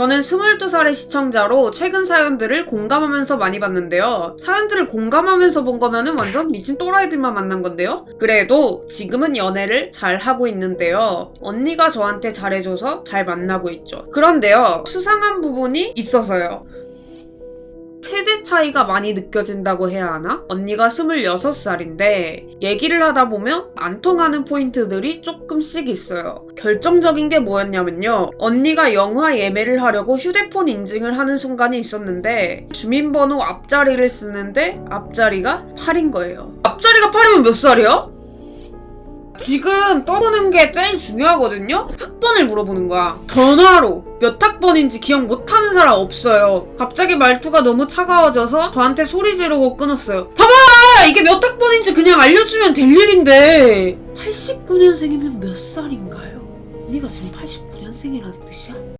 저는 22살의 시청자로 최근 사연들을 공감하면서 많이 봤는데요. 사연들을 공감하면서 본 거면은 완전 미친 또라이들만 만난 건데요. 그래도 지금은 연애를 잘 하고 있는데요. 언니가 저한테 잘해줘서 잘 만나고 있죠. 그런데요, 수상한 부분이 있어서요. 차이가 많이 느껴진다고 해야 하나? 언니가 26살인데 얘기를 하다 보면 안 통하는 포인트들이 조금씩 있어요. 결정적인 게 뭐였냐면요. 언니가 영화 예매를 하려고 휴대폰 인증을 하는 순간이 있었는데 주민번호 앞자리를 쓰는데 앞자리가 8인 거예요. 앞자리가 8이면 몇 살이야? 지금 떠보는 게 제일 중요하거든요? 학번을 물어보는 거야. 전화로 몇 학번인지 기억 못하는 사람 없어요. 갑자기 말투가 너무 차가워져서 저한테 소리 지르고 끊었어요. 봐봐! 이게 몇 학번인지 그냥 알려주면 될 일인데. 89년생이면 몇 살인가요? 언니가 지금 89년생이라는 뜻이야?